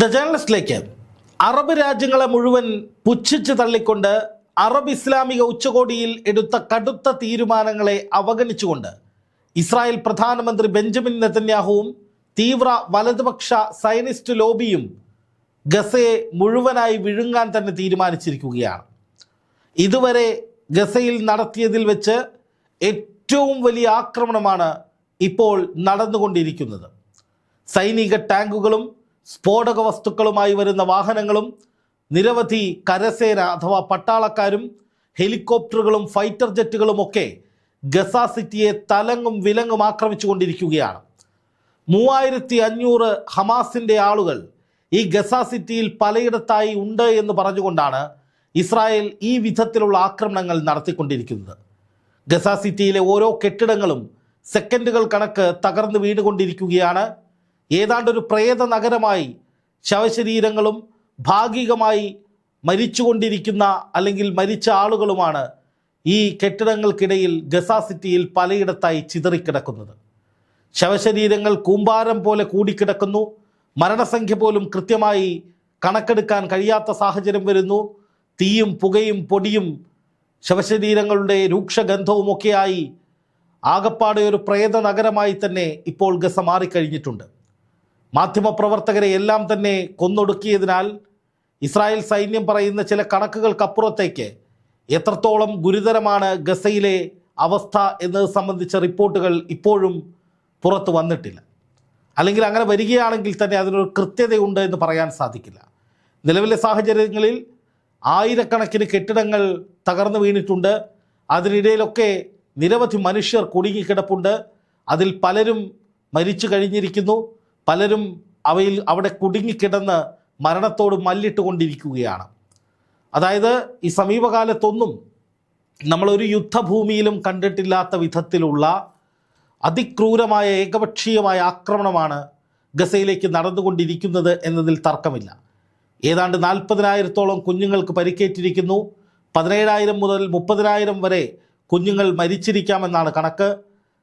The ജേർണലിസ്റ്റിലേക്ക് Arab രാജ്യങ്ങളെ മുഴുവൻ പുച്ഛിച്ച് തള്ളിക്കൊണ്ട് Arab ഇസ്ലാമിക ഉച്ചകോടിയിൽ എടുത്ത കടുത്ത തീരുമാനങ്ങളെ അവഗണിച്ചുകൊണ്ട് ഇസ്രായേൽ പ്രധാനമന്ത്രി ബെഞ്ചമിൻ നെതന്യാഹുവും തീവ്ര വലതുപക്ഷ സൈനിസ്റ്റ് ലോബിയും ഗസയെ മുഴുവനായി വിഴുങ്ങാൻ തന്നെ തീരുമാനിച്ചിരിക്കുകയാണ്. ഇതുവരെ ഗസയിൽ നടത്തിയതിൽ വെച്ച് ഏറ്റവും വലിയ ആക്രമണമാണ് ഇപ്പോൾ നടന്നുകൊണ്ടിരിക്കുന്നത്. സൈനിക ടാങ്കുകളും സ്ഫോടക വസ്തുക്കളുമായി വരുന്ന വാഹനങ്ങളും നിരവധി കരസേന അഥവാ പട്ടാളക്കാരും ഹെലികോപ്റ്ററുകളും ഫൈറ്റർ ജെറ്റുകളും ഒക്കെ ഗസ സിറ്റിയെ തലങ്ങും വിലങ്ങും ആക്രമിച്ചുകൊണ്ടിരിക്കുകയാണ്. മൂവായിരത്തി അഞ്ഞൂറ് ഹമാസിന്റെ ആളുകൾ ഈ ഗസ സിറ്റിയിൽ പലയിടത്തായി ഉണ്ട് എന്ന് പറഞ്ഞുകൊണ്ടാണ് ഇസ്രായേൽ ഈ വിധത്തിലുള്ള ആക്രമണങ്ങൾ നടത്തിക്കൊണ്ടിരിക്കുന്നത്. ഗസ സിറ്റിയിലെ ഓരോ കെട്ടിടങ്ങളും സെക്കൻഡുകൾ കണക്ക് തകർന്ന് വീണുകൊണ്ടിരിക്കുകയാണ്. ഏതാണ്ടൊരു പ്രേത നഗരമായി ശവശരീരങ്ങളും ഭാഗികമായി മരിച്ചുകൊണ്ടിരിക്കുന്ന അല്ലെങ്കിൽ മരിച്ച ആളുകളുമാണ് ഈ കെട്ടിടങ്ങൾക്കിടയിൽ ഗസ സിറ്റിയിൽ പലയിടത്തായി ചിതറിക്കിടക്കുന്നത്. ശവശരീരങ്ങൾ കൂമ്പാരം പോലെ കൂടിക്കിടക്കുന്നു. മരണസംഖ്യ പോലും കൃത്യമായി കണക്കെടുക്കാൻ കഴിയാത്ത സാഹചര്യം വരുന്നു. തീയും പുകയും പൊടിയും ശവശരീരങ്ങളുടെ രൂക്ഷഗന്ധവുമൊക്കെയായി ആകപ്പാടെ ഒരു പ്രേത നഗരമായി തന്നെ ഇപ്പോൾ ഗസ മാറിക്കഴിഞ്ഞിട്ടുണ്ട്. മാധ്യമപ്രവർത്തകരെ എല്ലാം തന്നെ കൊന്നൊടുക്കിയതിനാൽ ഇസ്രായേൽ സൈന്യം പറയുന്ന ചില കണക്കുകൾക്കപ്പുറത്തേക്ക് എത്രത്തോളം ഗുരുതരമാണ് ഗസയിലെ അവസ്ഥ എന്നത് സംബന്ധിച്ച റിപ്പോർട്ടുകൾ ഇപ്പോഴും പുറത്തു വന്നിട്ടില്ല. അല്ലെങ്കിൽ അങ്ങനെ വരികയാണെങ്കിൽ തന്നെ അതിനൊരു കൃത്യതയുണ്ട് എന്ന് പറയാൻ സാധിക്കില്ല. നിലവിലെ സാഹചര്യങ്ങളിൽ ആയിരക്കണക്കിന് കെട്ടിടങ്ങൾ തകർന്നു വീണിട്ടുണ്ട്. അതിനിടയിലൊക്കെ നിരവധി മനുഷ്യർ കുടുങ്ങിക്കിടപ്പുണ്ട്. അതിൽ പലരും മരിച്ചു കഴിഞ്ഞിരിക്കുന്നു. പലരും അവയിൽ അവിടെ കുടുങ്ങിക്കിടന്ന് മരണത്തോട് മല്ലിട്ട് കൊണ്ടിരിക്കുകയാണ് അതായത് ഈ സമീപകാലത്തൊന്നും നമ്മളൊരു യുദ്ധഭൂമിയിലും കണ്ടിട്ടില്ലാത്ത വിധത്തിലുള്ള അതിക്രൂരമായ ഏകപക്ഷീയമായ ആക്രമണമാണ് ഗസയിലേക്ക് നടന്നുകൊണ്ടിരിക്കുന്നത് എന്നതിൽ തർക്കമില്ല. ഏതാണ്ട് നാൽപ്പതിനായിരത്തോളം കുഞ്ഞുങ്ങൾക്ക് പരിക്കേറ്റിരിക്കുന്നു. പതിനേഴായിരം മുതൽ മുപ്പതിനായിരം വരെ കുഞ്ഞുങ്ങൾ മരിച്ചിരിക്കാമെന്നാണ് കണക്ക്.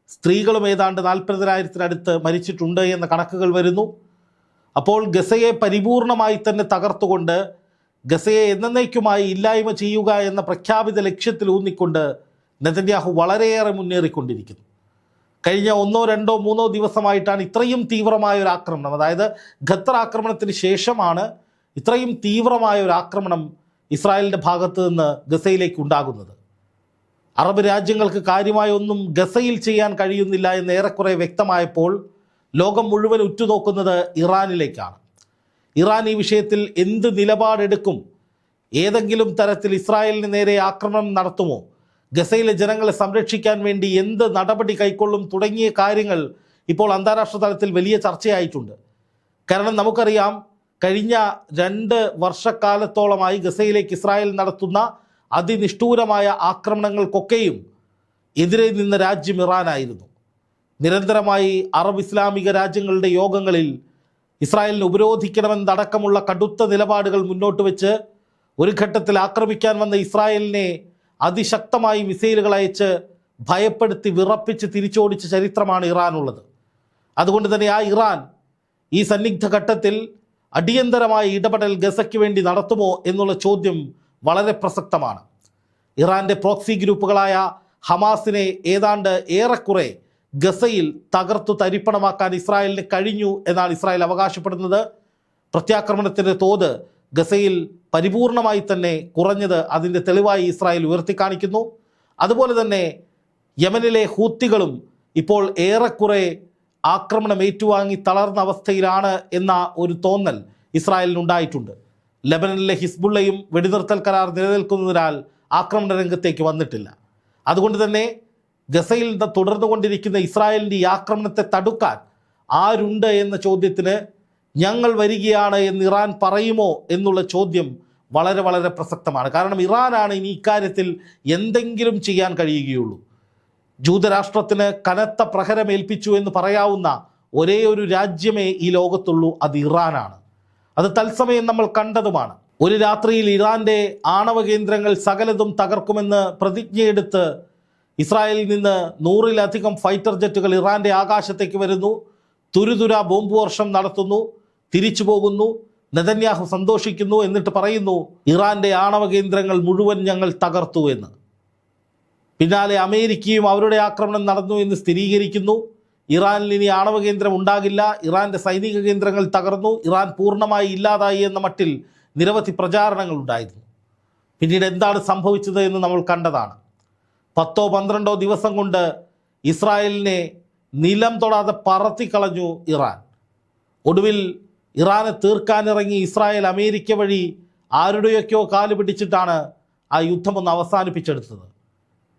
സ്ത്രീകളും ഏതാണ്ട് നാൽപ്പതിനായിരത്തിനടുത്ത് മരിച്ചിട്ടുണ്ട് എന്ന കണക്കുകൾ വരുന്നു. അപ്പോൾ ഗസയെ പരിപൂർണമായി തന്നെ തകർത്തുകൊണ്ട് ഗസയെ എന്നേക്കുമായി ഇല്ലായ്മ ചെയ്യുക എന്ന പ്രഖ്യാപിത ലക്ഷ്യത്തിൽ ഊന്നിക്കൊണ്ട് നെതന്യാഹു വളരെയേറെ മുന്നേറിക്കൊണ്ടിരിക്കുന്നു. കഴിഞ്ഞ ഒന്നോ രണ്ടോ മൂന്നോ ദിവസമായിട്ടാണ് ഇത്രയും തീവ്രമായ ഒരു ആക്രമണം. അതായത് ഖത്തർ ആക്രമണത്തിന് ശേഷമാണ് ഇത്രയും തീവ്രമായ ഒരു ആക്രമണം ഇസ്രായേലിന്റെ ഭാഗത്തു നിന്ന് ഗസയിലേക്ക് ഉണ്ടാകുന്നത്. അറബ് രാജ്യങ്ങൾക്ക് കാര്യമായ ഒന്നും ഗസയിൽ ചെയ്യാൻ കഴിയുന്നില്ല എന്ന് ഏറെക്കുറെ വ്യക്തമായപ്പോൾ ലോകം മുഴുവൻ ഉറ്റുനോക്കുന്നത് ഇറാനിലേക്കാണ്. ഇറാൻ ഈ വിഷയത്തിൽ എന്ത് നിലപാടെടുക്കും? ഏതെങ്കിലും തരത്തിൽ ഇസ്രായേലിന് നേരെ ആക്രമണം നടത്തുമോ? ഗസയിലെ ജനങ്ങളെ സംരക്ഷിക്കാൻ വേണ്ടി എന്ത് നടപടി കൈക്കൊള്ളും തുടങ്ങിയ കാര്യങ്ങൾ ഇപ്പോൾ അന്താരാഷ്ട്ര തലത്തിൽ വലിയ ചർച്ചയായിട്ടുണ്ട്. കാരണം നമുക്കറിയാം കഴിഞ്ഞ രണ്ട് വർഷക്കാലത്തോളമായി ഗസയിലേക്ക് ഇസ്രായേൽ നടത്തുന്ന അതിനിഷ്ഠൂരമായ ആക്രമണങ്ങൾക്കൊക്കെയും എതിരെ നിന്ന രാജ്യം ഇറാനായിരുന്നു. നിരന്തരമായി അറബ് ഇസ്ലാമിക രാജ്യങ്ങളുടെ യോഗങ്ങളിൽ ഇസ്രായേലിനെ ഉപരോധിക്കണമെന്നടക്കമുള്ള കടുത്ത നിലപാടുകൾ മുന്നോട്ട് വെച്ച് ഒരു ഘട്ടത്തിൽ ആക്രമിക്കാൻ വന്ന ഇസ്രായേലിനെ അതിശക്തമായി മിസൈലുകൾ അയച്ച് ഭയപ്പെടുത്തി വിറപ്പിച്ച് തിരിച്ചോടിച്ച ചരിത്രമാണ് ഇറാനുള്ളത്. അതുകൊണ്ട് തന്നെ ആ ഇറാൻ ഈ സന്നിഗ്ധ ഘട്ടത്തിൽ അടിയന്തരമായ ഇടപെടൽ ഗസയ്ക്ക് വേണ്ടി നടത്തുമോ എന്നുള്ള ചോദ്യം വളരെ പ്രസക്തമാണ്. ഇറാന്റെ പ്രോക്സി ഗ്രൂപ്പുകളായ ഹമാസിനെ ഏതാണ്ട് ഏറെക്കുറെ ഗസയിൽ തകർത്തു തരിപ്പണമാക്കാൻ ഇസ്രായേലിന് കഴിഞ്ഞു എന്നാണ് ഇസ്രായേൽ അവകാശപ്പെടുന്നത്. പ്രത്യാക്രമണത്തിന്റെ തോത് ഗസയിൽ പരിപൂർണമായി തന്നെ കുറഞ്ഞത് അതിന്റെ തെളിവായി ഇസ്രായേൽ ഉയർത്തിക്കാണിക്കുന്നു അതുപോലെ തന്നെ യമനിലെ ഹൂത്തികളും ഇപ്പോൾ ഏറെക്കുറെ ആക്രമണം ഏറ്റുവാങ്ങി തളർന്ന അവസ്ഥയിലാണ് എന്ന ഒരു തോന്നൽ ഇസ്രായേലിനുണ്ടായിട്ടുണ്ട്. ലബനനിലെ ഹിസ്ബുള്ളയും വെടിനിർത്തൽ കരാർ നിലനിൽക്കുന്നതിനാൽ ആക്രമണ രംഗത്തേക്ക് വന്നിട്ടില്ല. അതുകൊണ്ട് തന്നെ ഗസയിൽ തുടർന്നു തുടർന്നുകൊണ്ടിരിക്കുന്ന ഇസ്രായേലിന്റെ ഈ ആക്രമണത്തെ തടുക്കാൻ ആരുണ്ട് എന്ന ചോദ്യത്തിന് ഞങ്ങൾ വരികയാണ് എന്ന് ഇറാൻ പറയുമോ എന്നുള്ള ചോദ്യം വളരെ വളരെ പ്രസക്തമാണ്. കാരണം ഇറാനാണ് ഇനി ഇക്കാര്യത്തിൽ എന്തെങ്കിലും ചെയ്യാൻ കഴിയുകയുള്ളൂ. ജൂതരാഷ്ട്രത്തിന് കനത്ത പ്രഹരമേൽപ്പിച്ചു എന്ന് പറയാവുന്ന ഒരേ ഒരു രാജ്യമേ ഈ ലോകത്തുള്ളൂ അത് ഇറാനാണ്. അത് തത്സമയം നമ്മൾ കണ്ടതുമാണ്. ഒരു രാത്രിയിൽ ഇറാന്റെ ആണവ കേന്ദ്രങ്ങൾ സകലതും തകർക്കുമെന്ന് പ്രതിജ്ഞയെടുത്ത് ഇസ്രായേലിൽ നിന്ന് നൂറിലധികം ഫൈറ്റർ ജെറ്റുകൾ ഇറാന്റെ ആകാശത്തേക്ക് വരുന്നു. തുരുതുര ബോംബ് വർഷം നടത്തുന്നു തിരിച്ചു പോകുന്നു നെതന്യാഹു സന്തോഷിക്കുന്നു എന്നിട്ട് പറയുന്നു ഇറാന്റെ ആണവ കേന്ദ്രങ്ങൾ മുഴുവൻ ഞങ്ങൾ തകർത്തു എന്ന്. പിന്നാലെ അമേരിക്കയും അവരുടെ ആക്രമണം നടന്നു എന്ന് സ്ഥിരീകരിക്കുന്നു. ഇറാനിൽ ഇനി ആണവ കേന്ദ്രം ഉണ്ടാകില്ല. ഇറാന്റെ സൈനിക കേന്ദ്രങ്ങൾ തകർന്നു. ഇറാൻ പൂർണമായി ഇല്ലാതായി എന്ന മട്ടിൽ നിരവധി പ്രചാരണങ്ങൾ ഉണ്ടായിരുന്നു. പിന്നീട് എന്താണ് സംഭവിച്ചത് എന്ന് നമ്മൾ കണ്ടതാണ്. പത്തോ പന്ത്രണ്ടോ ദിവസം കൊണ്ട് ഇസ്രായേലിനെ നിലം തൊടാതെ പറത്തിക്കളഞ്ഞു ഇറാൻ. ഒടുവിൽ ഇറാനെ തീർക്കാനിറങ്ങി ഇസ്രായേൽ അമേരിക്ക വഴി ആരുടെയൊക്കെയോ കാൽ പിടിച്ചിട്ടാണ് ആ യുദ്ധമൊന്ന് അവസാനിപ്പിച്ചെടുത്തത്.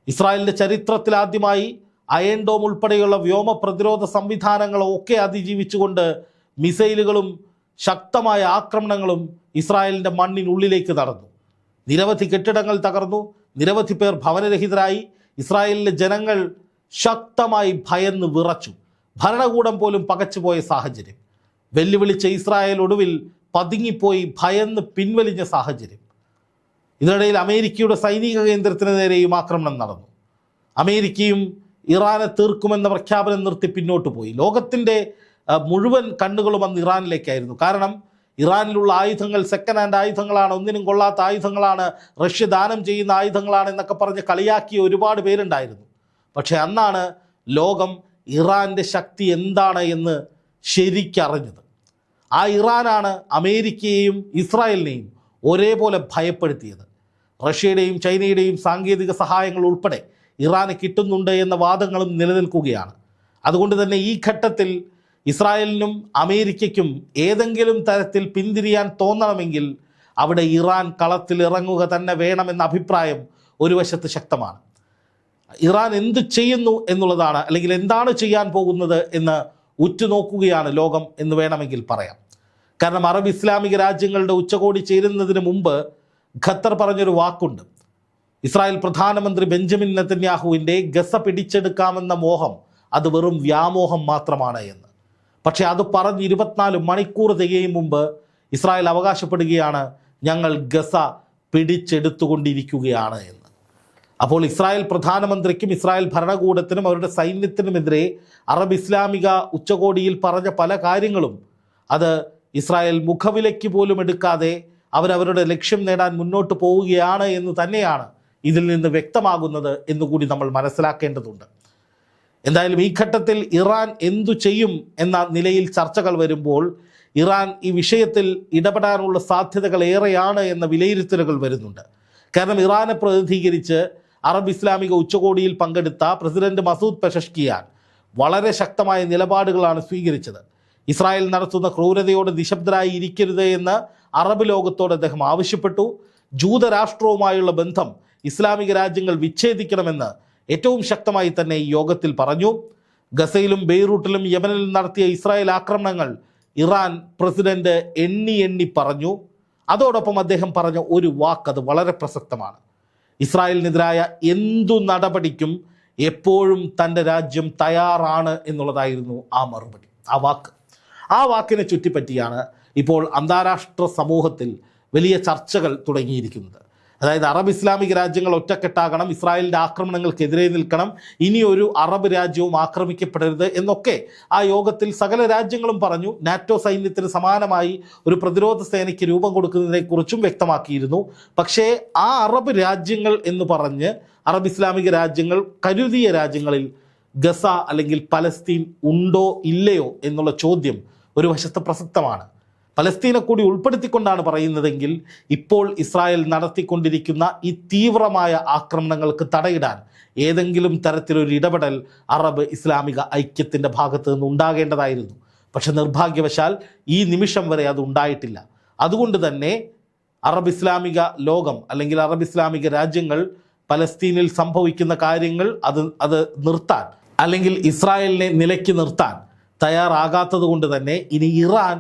ഇസ്രായേലിന്റെ ചരിത്രത്തിലാദ്യമായി അയൺ ഡോം ഉൾപ്പെടെയുള്ള വ്യോമ പ്രതിരോധ സംവിധാനങ്ങളൊക്കെ അതിജീവിച്ചുകൊണ്ട് മിസൈലുകളും ശക്തമായ ആക്രമണങ്ങളും ഇസ്രായേലിന്റെ മണ്ണിനുള്ളിലേക്ക് നടന്നു. നിരവധി കെട്ടിടങ്ങൾ തകർന്നു. നിരവധി പേർ ഭവനരഹിതരായി. ഇസ്രായേലിലെ ജനങ്ങൾ ശക്തമായി ഭയന്ന് വിറച്ചു. ഭരണകൂടം പോലും പകച്ചുപോയ സാഹചര്യം. വെല്ലുവിളിച്ച ഇസ്രായേൽ ഒടുവിൽ പതുങ്ങിപ്പോയി ഭയന്ന് പിൻവലിഞ്ഞ സാഹചര്യം. ഇതിനിടയിൽ അമേരിക്കയുടെ സൈനിക കേന്ദ്രത്തിന് നേരെയും ആക്രമണം നടന്നു. അമേരിക്കയും ഇറാനെ തീർക്കുമെന്ന പ്രഖ്യാപനം നിർത്തി പിന്നോട്ട് പോയി. ലോകത്തിന്റെ മുഴുവൻ കണ്ണുകളും അന്ന് ഇറാനിലേക്കായിരുന്നു. കാരണം ഇറാനിലുള്ള ആയുധങ്ങൾ സെക്കൻഡ് ഹാൻഡ് ആയുധങ്ങളാണ് ഒന്നിനും കൊള്ളാത്ത ആയുധങ്ങളാണ് റഷ്യ ദാനം ചെയ്യുന്ന ആയുധങ്ങളാണ് എന്നൊക്കെ പറഞ്ഞ് കളിയാക്കിയ ഒരുപാട് പേരുണ്ടായിരുന്നു. പക്ഷേ അന്നാണ് ലോകം ഇറാന്റെ ശക്തി എന്താണ് എന്ന് ശരിക്കറിഞ്ഞത് ആ ഇറാനാണ് അമേരിക്കയെയും ഇസ്രായേലിനെയും ഒരേപോലെ ഭയപ്പെടുത്തിയത്. റഷ്യയുടെയും ചൈനയുടെയും സാങ്കേതിക സഹായങ്ങൾ ഉൾപ്പെടെ ഇറാന് കിട്ടുന്നുണ്ട് എന്ന വാദങ്ങളും നിലനിൽക്കുകയാണ്. അതുകൊണ്ട് തന്നെ ഈ ഘട്ടത്തിൽ ഇസ്രായേലിനും അമേരിക്കയ്ക്കും ഏതെങ്കിലും തരത്തിൽ പിന്തിരിയാൻ തോന്നണമെങ്കിൽ അവിടെ ഇറാൻ കളത്തിൽ ഇറങ്ങുക തന്നെ വേണമെന്ന അഭിപ്രായം ഒരു വശത്ത് ശക്തമാണ്. ഇറാൻ എന്ത് ചെയ്യുന്നു എന്നുള്ളതാണ് അല്ലെങ്കിൽ എന്താണ് ചെയ്യാൻ പോകുന്നത് എന്ന് ഉറ്റുനോക്കുകയാണ് ലോകം എന്ന് വേണമെങ്കിൽ പറയാം. കാരണം അറബ് ഇസ്ലാമിക രാജ്യങ്ങളുടെ ഉച്ചകോടി ചേരുന്നതിന് മുമ്പ് ഖത്തർ പറഞ്ഞൊരു വാക്കുണ്ട് ഇസ്രായേൽ പ്രധാനമന്ത്രി ബെഞ്ചമിൻ നെത്തന്യാഹുവിന്റെ ഗസ പിടിച്ചെടുക്കാമെന്ന മോഹം അത് വെറും വ്യാമോഹം മാത്രമാണ് എന്ന്. പക്ഷേ അത് പറഞ്ഞ് ഇരുപത്തിനാല് മണിക്കൂർ തികയും മുമ്പ് ഇസ്രായേൽ അവകാശപ്പെടുകയാണ് ഞങ്ങൾ ഗസ പിടിച്ചെടുത്തുകൊണ്ടിരിക്കുകയാണ് എന്ന്. അപ്പോൾ ഇസ്രായേൽ പ്രധാനമന്ത്രിക്കും ഇസ്രായേൽ ഭരണകൂടത്തിനും അവരുടെ സൈന്യത്തിനുമെതിരെ അറബ് ഇസ്ലാമിക ഉച്ചകോടിയിൽ പറഞ്ഞ പല കാര്യങ്ങളും അത് ഇസ്രായേൽ മുഖവിലയ്ക്ക് പോലും എടുക്കാതെ അവരവരുടെ ലക്ഷ്യം നേടാൻ മുന്നോട്ട് പോവുകയാണ് എന്ന് തന്നെയാണ് ഇതിൽ നിന്ന് വ്യക്തമാകുന്നത് എന്നുകൂടി നമ്മൾ മനസ്സിലാക്കേണ്ടതുണ്ട്. എന്തായാലും ഈ ഘട്ടത്തിൽ ഇറാൻ എന്തു ചെയ്യും എന്ന നിലയിൽ ചർച്ചകൾ വരുമ്പോൾ ഇറാൻ ഈ വിഷയത്തിൽ ഇടപെടാനുള്ള സാധ്യതകൾ ഏറെയാണ് എന്ന വിലയിരുത്തലുകൾ വരുന്നുണ്ട്. കാരണം ഇറാനെ പ്രതിനിധീകരിച്ച് അറബ് ഇസ്ലാമിക ഉച്ചകോടിയിൽ പങ്കെടുത്ത പ്രസിഡന്റ് മസൂദ് പെഷഷ്കിയാൻ വളരെ ശക്തമായ നിലപാടുകളാണ് സ്വീകരിച്ചത്. ഇസ്രായേൽ നടത്തുന്ന ക്രൂരതയോട് നിശബ്ദരായി ഇരിക്കരുത് എന്ന് അറബ് ലോകത്തോട് അദ്ദേഹം ആവശ്യപ്പെട്ടു. ജൂതരാഷ്ട്രവുമായുള്ള ബന്ധം ഇസ്ലാമിക രാജ്യങ്ങൾ വിച്ഛേദിക്കണമെന്ന് ഏറ്റവും ശക്തമായി തന്നെ യോഗത്തിൽ പറഞ്ഞു. ഗസയിലും ബെയ്റൂട്ടിലും യമനിലും നടത്തിയ ഇസ്രായേൽ ആക്രമണങ്ങൾ ഇറാൻ പ്രസിഡന്റ് എണ്ണി എണ്ണി പറഞ്ഞു. അതോടൊപ്പം അദ്ദേഹം പറഞ്ഞ ഒരു വാക്ക് അത് വളരെ പ്രസക്തമാണ്. ഇസ്രായേലിനെതിരായ എന്തു നടപടിക്കും എപ്പോഴും തന്റെ രാജ്യം തയ്യാറാണ് എന്നുള്ളതായിരുന്നു ആ മറുപടി ആ വാക്ക്. ആ വാക്കിനെ ചുറ്റിപ്പറ്റിയാണ് ഇപ്പോൾ അന്താരാഷ്ട്ര സമൂഹത്തിൽ വലിയ ചർച്ചകൾ തുടങ്ങിയിരിക്കുന്നത്. അതായത് അറബ് ഇസ്ലാമിക രാജ്യങ്ങൾ ഒറ്റക്കെട്ടാകണം ഇസ്രായേലിന്റെ ആക്രമണങ്ങൾക്കെതിരെ നിൽക്കണം ഇനി ഒരു അറബ് രാജ്യവും ആക്രമിക്കപ്പെടരുത് എന്നൊക്കെ ആ യോഗത്തിൽ സകല രാജ്യങ്ങളും പറഞ്ഞു. നാറ്റോ സൈന്യത്തിന് സമാനമായി ഒരു പ്രതിരോധ സേനയ്ക്ക് രൂപം കൊടുക്കുന്നതിനെക്കുറിച്ചും വ്യക്തമാക്കിയിരുന്നു. പക്ഷേ ആ അറബ് രാജ്യങ്ങൾ എന്ന് പറഞ്ഞ് അറബ് ഇസ്ലാമിക രാജ്യങ്ങൾ കരുതിയ രാജ്യങ്ങളിൽ ഗസ അല്ലെങ്കിൽ പലസ്തീൻ ഉണ്ടോ ഇല്ലയോ എന്നുള്ള ചോദ്യം ഒരു വശത്ത് പ്രസക്തമാണ്. പലസ്തീനെ കൂടി ഉൾപ്പെടുത്തിക്കൊണ്ടാണ് പറയുന്നതെങ്കിൽ ഇപ്പോൾ ഇസ്രായേൽ നടത്തിക്കൊണ്ടിരിക്കുന്ന ഈ തീവ്രമായ ആക്രമണങ്ങൾക്ക് തടയിടാൻ ഏതെങ്കിലും തരത്തിലൊരു ഇടപെടൽ അറബ് ഇസ്ലാമിക ഐക്യത്തിന്റെ ഭാഗത്ത് നിന്ന് ഉണ്ടാകേണ്ടതായിരുന്നു. പക്ഷെ നിർഭാഗ്യവശാൽ ഈ നിമിഷം വരെ അത് ഉണ്ടായിട്ടില്ല. അതുകൊണ്ട് തന്നെ അറബ് ഇസ്ലാമിക ലോകം അല്ലെങ്കിൽ അറബ് ഇസ്ലാമിക രാജ്യങ്ങൾ പലസ്തീനിൽ സംഭവിക്കുന്ന കാര്യങ്ങൾ അത് അത് നിർത്താൻ അല്ലെങ്കിൽ ഇസ്രായേലിനെ നിലയ്ക്ക് നിർത്താൻ തയ്യാറാകാത്തത് കൊണ്ട് തന്നെ ഇനി ഇറാൻ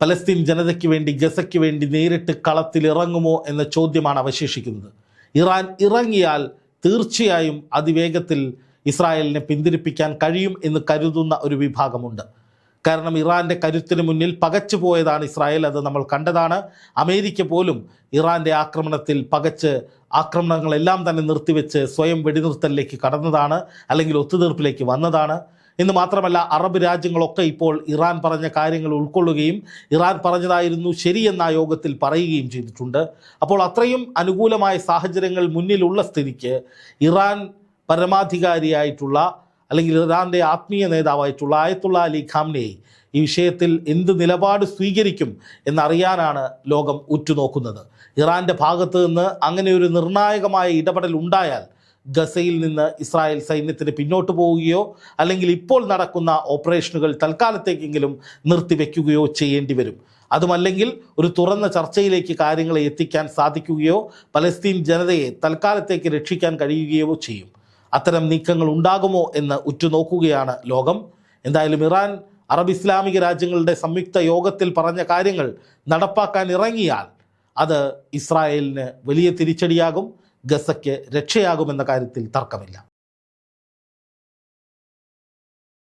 പലസ്തീൻ ജനതയ്ക്ക് വേണ്ടി ഗസയ്ക്ക് വേണ്ടി നേരിട്ട് കളത്തിൽ ഇറങ്ങുമോ എന്ന ചോദ്യമാണ് അവശേഷിക്കുന്നത്. ഇറാൻ ഇറങ്ങിയാൽ തീർച്ചയായും അതിവേഗത്തിൽ ഇസ്രായേലിനെ പിന്തിരിപ്പിക്കാൻ കഴിയും എന്ന് കരുതുന്ന ഒരു വിഭാഗമുണ്ട്. കാരണം ഇറാന്റെ കരുത്തിന് മുന്നിൽ പകച്ചു പോയതാണ് ഇസ്രായേൽ അത് നമ്മൾ കണ്ടതാണ്. അമേരിക്ക പോലും ഇറാന്റെ ആക്രമണത്തിൽ പകച്ച് ആക്രമണങ്ങളെല്ലാം തന്നെ നിർത്തിവെച്ച് സ്വയം വെടിനിർത്തലിലേക്ക് കടന്നതാണ് അല്ലെങ്കിൽ ഒത്തുതീർപ്പിലേക്ക് വന്നതാണ്. എന്ന് മാത്രമല്ല അറബ് രാജ്യങ്ങളൊക്കെ ഇപ്പോൾ ഇറാൻ പറഞ്ഞ കാര്യങ്ങൾ ഉൾക്കൊള്ളുകയും ഇറാൻ പറഞ്ഞതായിരുന്നു ശരിയെന്ന യോഗത്തിൽ പറയുകയും ചെയ്തിട്ടുണ്ട്. അപ്പോൾ അത്രയും അനുകൂലമായ സാഹചര്യങ്ങൾ മുന്നിലുള്ള സ്ഥിതിക്ക് ഇറാൻ പരമാധികാരിയായിട്ടുള്ള അല്ലെങ്കിൽ ഇറാന്റെ ആത്മീയ നേതാവായിട്ടുള്ള ആയത്തുള്ള അലി ഖാംനെയെ ഈ വിഷയത്തിൽ എന്ത് നിലപാട് സ്വീകരിക്കും എന്നറിയാനാണ് ലോകം ഉറ്റുനോക്കുന്നത്. ഇറാന്റെ ഭാഗത്ത് നിന്ന് അങ്ങനെ ഒരു നിർണായകമായ ഇടപെടൽ ഉണ്ടായാൽ ഗസയിൽ നിന്ന് ഇസ്രായേൽ സൈന്യത്തിന് പിന്നോട്ട് പോവുകയോ അല്ലെങ്കിൽ ഇപ്പോൾ നടക്കുന്ന ഓപ്പറേഷനുകൾ തൽക്കാലത്തേക്കെങ്കിലും നിർത്തിവെക്കുകയോ ചെയ്യേണ്ടി വരും. അതുമല്ലെങ്കിൽ ഒരു തുറന്ന ചർച്ചയിലേക്ക് കാര്യങ്ങളെ എത്തിക്കാൻ സാധിക്കുകയോ പലസ്തീൻ ജനതയെ തൽക്കാലത്തേക്ക് രക്ഷിക്കാൻ കഴിയുകയോ ചെയ്യും. അത്തരം നീക്കങ്ങൾ ഉണ്ടാകുമോ എന്ന് ഉറ്റുനോക്കുകയാണ് ലോകം. എന്തായാലും ഇറാൻ അറബ് ഇസ്ലാമിക രാജ്യങ്ങളുടെ സംയുക്ത യോഗത്തിൽ പറഞ്ഞ കാര്യങ്ങൾ നടപ്പാക്കാൻ ഇറങ്ങിയാൽ അത് ഇസ്രായേലിന് വലിയ തിരിച്ചടിയാകും. ഗസയ്ക്ക് രക്ഷയാകുമെന്ന കാര്യത്തിൽ തർക്കമില്ല.